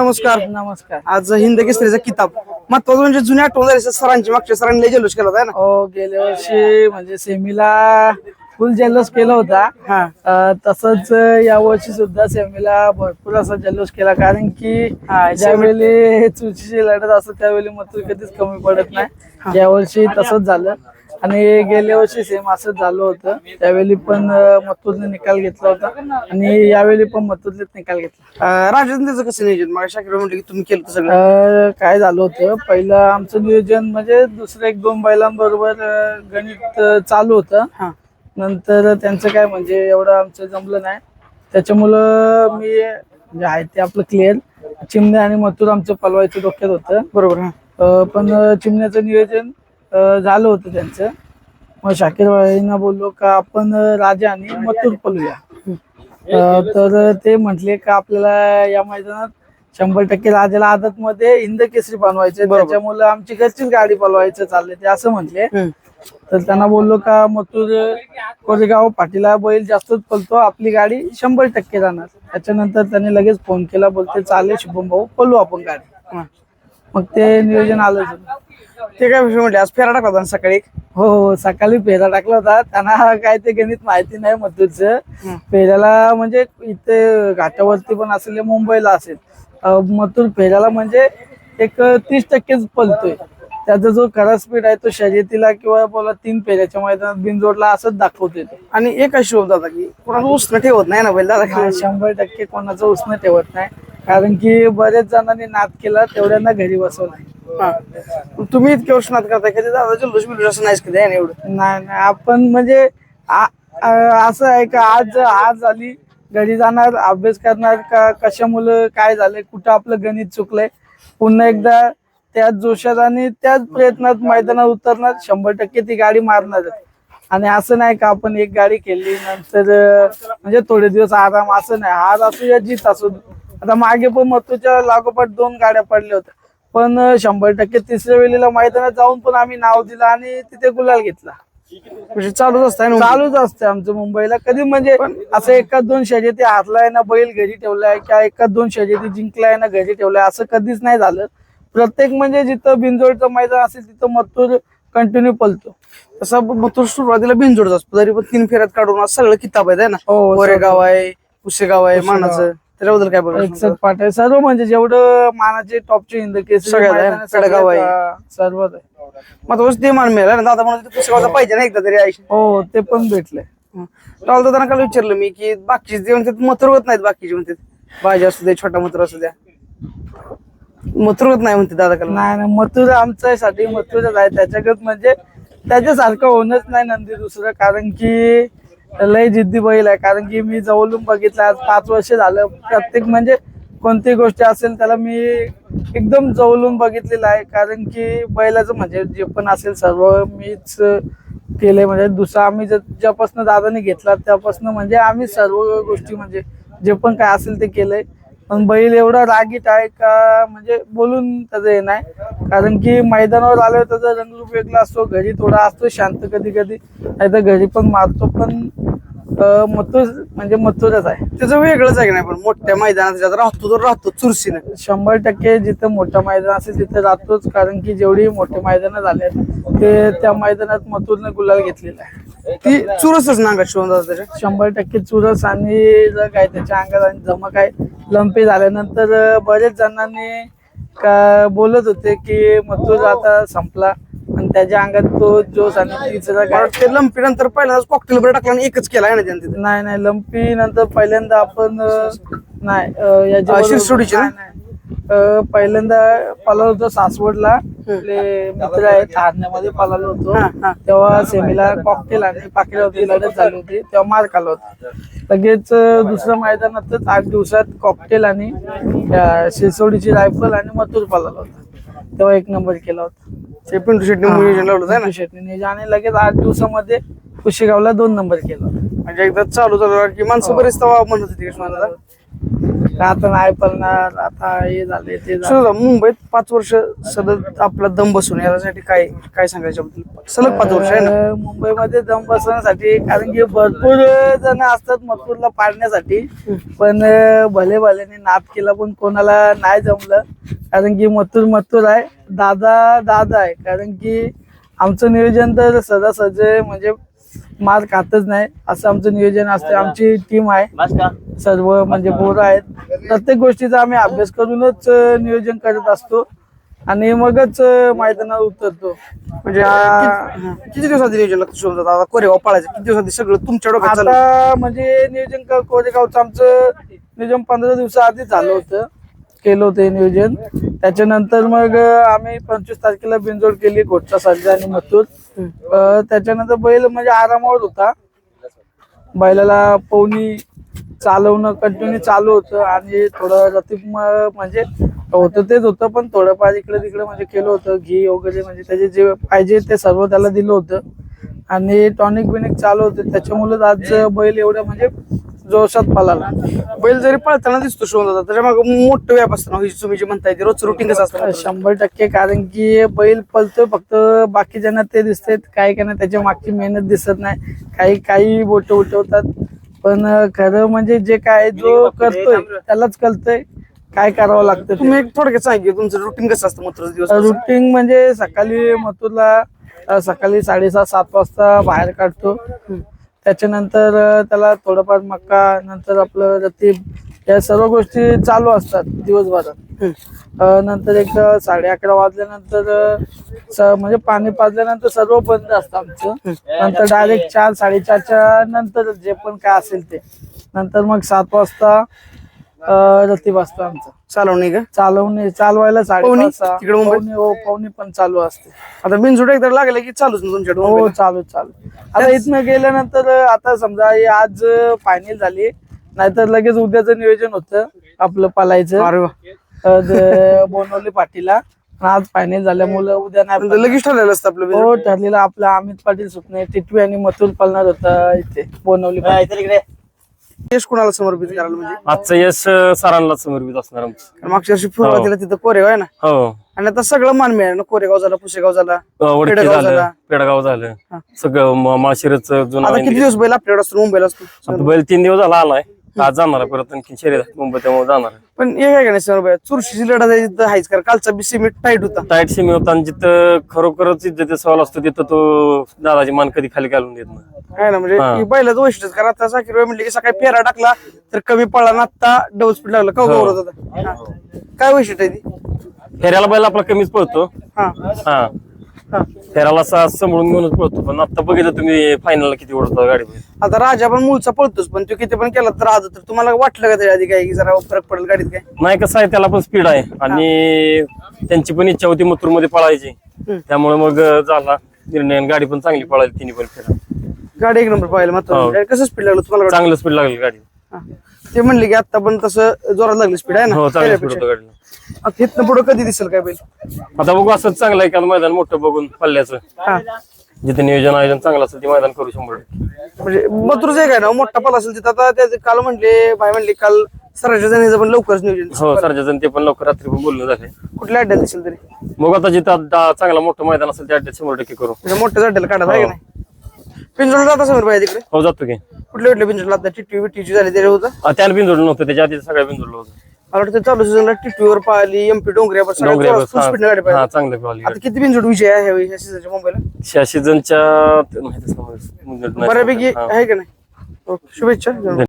नमस्कार. नमस्कार. आज हिंद केसरीचा किताब. महत्वाचं म्हणजे जुन्या आठवण सरांची मागच्या सरांनी जल्लोष केला होता ना? हो गेल्या वर्षी म्हणजे सेमीला फुल जल्लोष केला होता. हा. अं, तसंच या वर्षी सुद्धा सेमीला भरपूर असा जल्लोष केला कारण की हा, ज्यावेळी चुचीची लढत असते त्यावेळी मथुर कधीच कमी पडत नाही. या वर्षी तसंच झालं. आणि गेल्या वर्षी सेम असंच झालं होतं. त्यावेळी पण मथुरने निकाल घेतला होता. आणि यावेळी पण मथुरनेच निकाल घेतला. राजन कसं नियोजन? मग शाकीर म्हटलं की तुम्ही केलं सगळं. काय झालं होतं? पहिलं आमचं नियोजन म्हणजे दुसऱ्या एक दोन बैलांबरोबर गणित चालू होतं. हा. नंतर त्यांचं काय म्हणजे एवढं आमचं जमलं नाही. त्याच्यामुळं मी म्हणजे आहे ते आपलं क्लिअर चिमणे आणि मथुर आमचं पलवायचं डोक्यात होतं. बरोबर हा. पण चिमण्याचं नियोजन झालं होतं त्यांचं. मग शाकीर भाईंना बोललो का आपण राजा आणि मथुर पलूया तर ते म्हटले का आपल्याला या मैदानात शंभर टक्के राजाला आदत मध्ये हिंद केसरी बनवायचे त्याच्यामुळे आमची घरचीच गाडी पलवायचं चाललंय ते असं म्हटले. तर त्यांना बोललो का मथुर कोरेगाव पाटीला बैल जास्तच पलतो आपली गाडी शंभर टक्के जाणार. त्याच्यानंतर त्यांनी लगेच फोन केला बोलते चालेल शुभम भाऊ पलू आपण गाडी. मग ते नियोजन आलं ते काय विषय म्हटले आज फेरा टाकला होता ना सकाळी हो हो सकाळी पेरा टाकला होता. त्यांना काय ते गणित माहिती नाही मथुरचं हं. पेऱ्याला म्हणजे इथे घाटावरती पण असेल या मुंबईला असेल अं, मथुर म्हणजे एक तीस टक्केच पलतोय त्याचा जो खरा स्पीड आहे तो शर्यतीला किंवा बोला तीन पेऱ्याच्या मैदानात बिनजोडला असंच दाखवतोय तो. आणि एक अशी होत दादा की कोणाला उचलं ठेवत नाही ना बैल दादा? हा, शंभर टक्के कोणाचं उसणं ठेवत नाही. कारण की बरेच जणांनी नाद केला तेवढ्यांना घरी बसवलं. हा. तुम्ही इतके वर्ष नाद करताय कधी दादा जल्लोष बिल्लोष असं नाहीच कधी आहे ना एवढं? नाही नाही आपण म्हणजे आ- आ- असं आहे का आज आज आली घरी जाणार अभ्यास करणार का कशामुळं काय झालंय कुठं आपलं गणित चुकलंय पुन्हा एकदा त्याच जोशात आणि त्याच प्रयत्नात मैदानात उतरणार शंभर टक्के ती गाडी मारणार. आणि असं नाही का आपण एक गाडी केली नंतर अं, म्हणजे थोडे दिवस आराम असं नाही. हार असू या जीत असू आता मागे पण मथुरच्या लागोपाठ दोन गाड्या पडल्या होत्या. पण शंभर टक्के तिसऱ्या वेळेला मैदानात जाऊन पण आम्ही नाव दिलं आणि तिथे गुलाल घेतला. म्हणजे चालूच असतंय ना? चालूच असते आमचं मुंबईला. कधी म्हणजे असं एकाच दोन शर्यती हारलाय ना बैल घरी ठेवलाय किंवा एकाच दोन शर्यती जिंकलाय ना घरी ठेवलाय असं कधीच नाही झालं. प्रत्येक म्हणजे जिथं बिनजोडचं मैदान असेल तिथं मथुर कंटिन्यू पलतो. तसं तो सुरुवातीला बिनजोडच असतो तरी पण तीन फेऱ्यात काढून सगळं किताब आहे ना? हो, गोरेगाव आहे पुसेगाव आहे. मानाचं. त्याच्याबद्दल काय बघा एकसठ पाठ आहे. सर्व म्हणजे जेवढं मानाचे टॉपचे हिंद केसरी सगळ्यात आहे, सर्वच आहे. मग तो ते मान मिळाला ना दादा म्हणून पुसेगावचा पाहिजे ना एकदा तरी आयुष्य हो ते पण भेटले राहुल दादा काल विचारलं मी की बाकीचे जे म्हणतात मथुर होत नाहीत बाकीचे म्हणतात. भाजी असू दे छोटा मथुर असू द्या. मथुर होत नाही म्हणते दादा काल. नाही नाही मथुर आमच्यासाठी मथुरच आहे. त्याच्यागत म्हणजे त्याच्यासारखं होणंच नाही नंदी दुसरं कारण की लय जिद्दी बैल आहे. कारण की मी जवळून बघितलं आज पाच वर्ष झालं. प्रत्येक म्हणजे कोणती गोष्ट असेल त्याला मी एकदम जवळून बघितलेलं आहे. कारण की बैलाचं म्हणजे जे पण असेल सर्व मीच केले म्हणजे दुसरा आम्ही ज- ज्यापासून दादाने घेतला त्यापासून म्हणजे आम्ही सर्व गोष्टी म्हणजे जे पण काय असेल ते केलंय. पण बैल एवढा रागीट आहे का म्हणजे बोलून त्याचं हे नाही. कारण की मैदानावर आल्यावर त्याचा रंगरूप वेगळा असतो घरी थोडा असतो शांत कधी कधी नाही तर घरी पण मारतो पण मथुर म्हणजे मथुरच आहे. त्याचं वेगळंच आहे की नाही पण मोठ्या मैदानात ज्यात राहतो तो राहतो चुरशीनं. शंभर टक्के जिथं मोठं मैदान असेल तिथे जातोच कारण की जेवढी मोठे मैदान झाले ते त्या मैदानात मथुरने गुलाल घेतलेला आहे. ती चुरसच नांगा त्याच्या शंभर टक्के चुरस आणि जर काय त्याच्या अंगात आणि जमा काय लंपी झाल्यानंतर बरेच जणांनी का बोलत होते की मथुर आता संपला. त्याच्या अंगात तो जोश आणि तिचं काय ते लंपी नंतर पहिल्यांदाच कॉकटेल बरं टाकला आणि एकच केला ना त्याने नाही नाही लंपी नंतर पहिल्यांदा आपण अं, नाही अं, शिरसोडीचे ना? नाही, नाही. अं, पहिल्यांदा पळालो होतो सासवडला आपले मित्र आहेत ठाण्यामध्ये पळालो होतो. तेव्हा सेमीला कॉकटेल आणि पाकड्या होती लढत झाली होती तेव्हा मार खाल्ला होता लगेच अं, दुसऱ्या मैदानातच आठ दिवसात कॉकटेल आणि अं, शिरसोडीची रायफल आणि मथुर पळाला होता तेव्हा एक नंबर केला होता ते पिंटू शेट्टी नियोजन लावलं होतं है ना? पिंटू शेट्टीने. आणि लगेच आठ दिवसामध्ये कुशेगावला दोन नंबर केला. म्हणजे एकदा चालू झालं की माणसं बरेच तेव्हा म्हणत होती की मला का आता नाही पळणार आता हे झाले ते झाले. मुंबईत पाच वर्ष सतत आपला दम बसून यासाठी काय काय सांगायचं याबद्दल? सलग पाच वर्ष आहे ना? अं, मुंबईमध्ये दम बसवण्यासाठी कारण की भरपूर जण असतात मथुरला पाडण्यासाठी. पण अं, भले भल्याने नाद केला पण कोणाला नाही जमलं. कारण की मथुर मथुर आहे दादा दादा आहे. कारण की आमचं नियोजन तर सहजासहज म्हणजे मार खातच नाही. असं आमचं नियोजन असतं. आमची टीम आहे. सर्व म्हणजे पोरं आहेत. प्रत्येक गोष्टीचा आम्ही अभ्यास करूनच नियोजन करत असतो. आणि मगच मैदानावर उतरतो. म्हणजे. किती दिवसात नियोजन लागतं कोरेगाव पाळायचं किती दिवसात सगळं तुमच्या डोक्यात म्हणजे नियोजन क- कोरेगावचं आमचं नियोजन पंधरा दिवसाआधी झालं होतं. केलं होतं नियोजन. त्याच्यानंतर मग आम्ही पंचवीस तारखेला बिनजोड केली घोटचा सर्जा आणि मथूर. अं, त्याच्यानंतर बैल म्हणजे आरामावर होता. बैलाला पवनी चालवणं कंटिन्यू चालू होतं आणि थोडं रतीब म- म्हणजे होतं तेच होतं पण थोडंफार इकडे तिकडे म्हणजे केलं होतं. घी वगैरे म्हणजे त्याचे जे पाहिजे ते सर्व त्याला दिलं होतं. आणि टॉनिक बिनिक चालू होते. त्याच्यामुळे आज बैल एवढं म्हणजे जोशात पळाला बैल जरी पळताना दिसतो दादा त्याच्यामागे मोठं व्याप असतं ना ही तुम्ही जे म्हणताय ते रोजचं रुटीन कसं असतं? शंभर टक्के कारण की बैल पळतोय फक्त बाकीच्यांना ते दिसते काही काही त्याच्या मागची मेहनत दिसत नाही काही काही बोट उठवतात पण खरं म्हणजे जे काय जो करतोय त्यालाच कळतंय काय करावं लागतं. तुम्ही एक थोडक्यात सांगितलं तुमचं रुटीन कसं असतं मथुराचं दिवस रुटीन म्हणजे सकाळी मथुरला सकाळी साडेसहा सात वाजता बाहेर काढतो. त्याच्यानंतर त्याला थोडंफार मक्का नंतर आपलं रतीब या सर्व गोष्टी चालू असतात दिवसभरात नंतर एक साडे अकरा वाजल्यानंतर म्हणजे पाणी पाजल्यानंतर सर्व बंद असतं आमचं. नंतर डायरेक्ट चार साडेचारच्या नंतर जे पण काय असेल ते. नंतर मग सात वाजता रतीब असतं आमचं चालवणे का चालवणे चालवायला पवनी? साडेपाच सहा. तिकडे मुंबईत? पवनी हो पवनी पण चालू असते आता बिनजोड एकदा लागलं की चालूच ना तुमच्याकडे हो मुंबईला? चालू चालू आता इथनं गेल्यानंतर आता समजा हे आज फायनल झाली नाहीतर लगेच उद्याचं नियोजन होतं आपलं पालायचं अरे वा अ, द- बोनवली पाटीला पण आज फायनल झाल्यामुळं उद्या नाही पण ते पळणार. लगेच ठरलेलं असतं आपलं हो ठरलेलं आपलं अमित पाटील सुटणे टिटवी आणि मथुर पळणार होता इथे बोनवली पाटील. यश कोणाला समर्पित करायला म्हणजे? आजचं यश अं, सरांना समर्पित असणार आमचं. कारण मागच्या वर्षी सुरुवातीला तिथं कोरेगाव आहे ना? हो. आणि आता सगळं मान मिळालं ना कोरेगाव झाला पुसेगाव झाला अं, वडकी पेडगाव झालं झाला. पेडगाव झालं. हा. सगळं म- माळशिरस जुना आता किती दिवस बैल आपल्याकडे असतो? मुंबईला असतो बैल तीन दिवस झाला आलाय. आज जाणार आहे परत आणखी आहे मुंबई त्यामुळे जाणार आहे. पण हे काय नाही सर चुरशीची लढा आहे तिथं आहेच कारण कालचा बी सिमेंट टाईट होता. टाईट सीमी होता आणि जिथं खरोखरच इज्जत सवाल असतो तिथं तो दादाची मान कधी खाली घालून देत नाही. आहे ना म्हणजे हा. ही बैलाचं वैशिष्ट्य कारण आता साखर वेळ म्हणली की सकाळी फेरा टाकला तर कमी पडला ना आता डबल स्पीड लागला. का. गौरव हा. काय वैशिष्ट्य आहे ती? फेऱ्याला बैल आपला कमीच पळतो. हा. हा. हा असा सांभाळून घेऊनच पळतो. पण आता बघितलं तुम्ही फायनलला किती ओढतो गाडी आता राजा पण मूळचा पळतोच पण तो किती पण केला तर आज तर तुम्हाला वाटलं का त्याच्या आधी काय की जरा फरक पडेल गाडीत काय? नाही कसं आहे त्याला पण स्पीड आहे. आणि त्यांची पण इच्छा होती मथुरमध्ये पळायची. त्यामुळे मग झाला. निर्णय गाडी पण चांगली पळाली तिन्ही पण फेरा गाडी एक नंबर पाहिलं हो. मात्र कसं स्पीड लागलं तुम्हाला? चांगलं स्पीड लागली गाडी. हा. ते म्हणले की आता पण तसं जोरात लागली स्पीड आहे ना? हो चांगलं स्पीड गाडीला. आता इथनं पुढे कधी दिसेल काय बैल? आता बघू असंच चांगलं आहे का? मैदान मोठं बघून पल्ल्याचं. हा. जिथे नियोजन आयोजन चांगलं असेल ते मैदान करू शंभर टक्के. म्हणजे मथुरच एक आहे ना मोठा पाला असेल तिथं. आता ते काल म्हणले बाय म्हणले काल सराच्या जणीचं पण लवकरच नियोजन. हो सरजाजन ते पण लवकर रात्री पण बोलणं झाले कुठल्या अड्ड्यात दिसेल तरी? मग आता जिथं आता चांगला मोठं मैदान असेल त्या अड्ड्यात शंभर टक्के करू. म्हणजे मोठ्या अड्ड्याला काढा आहे का हो. नाही? पिंजोड जात असेल तिकडे? हो जातो की. कुठल्या कुठल्या पिंजोडला आता टिटवी बिट्टीची झाली त्याच्या होतं? बिनजोडलं नव्हतं त्याच्या आधी सगळ्या बिनजोडलं होतं. मला वाटतं चालू सीझनला टिटवीवर पाहिली एमपी डोंगऱ्यावर फुल स्पीड गाडी हा चांगलं पळाली आता किती बिनजोड विजय आहे ह्यावेळी ह्या सीझनच्या मुंबईला? ह्या सीझनच्या माहितीच नाही. बऱ्यापैकी हा. आहे का नाही? ओके शुभेच्छा.